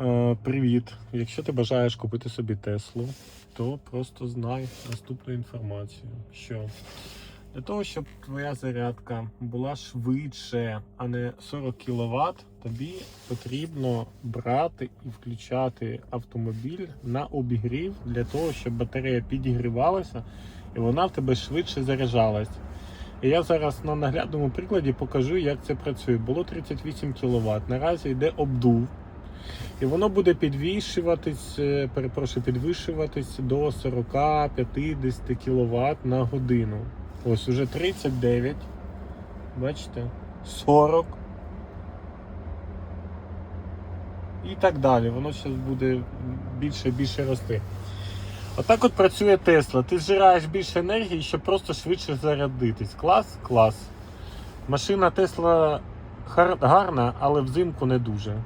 Е, привіт! Якщо ти бажаєш купити собі Теслу, то просто знай наступну інформацію, що для того, щоб твоя зарядка була швидше, а не 40 кВт, тобі потрібно брати і включати автомобіль на обігрів для того, щоб батарея підігрівалася і вона в тебе швидше заряджалась. І я зараз на наглядному прикладі покажу, як це працює. Було 38 кВт, наразі йде обдув. І воно буде підвішуватись, е, перепрошую, підвищуватись до 40-50 кВт на годину. Ось уже 39. Бачите? 40. І так далі. Воно зараз буде більше і більше рости. Отак от працює Тесла. Ти зжираєш більше енергії, щоб просто швидше зарядитись. Клас, клас. Машина Тесла гарна, але взимку не дуже.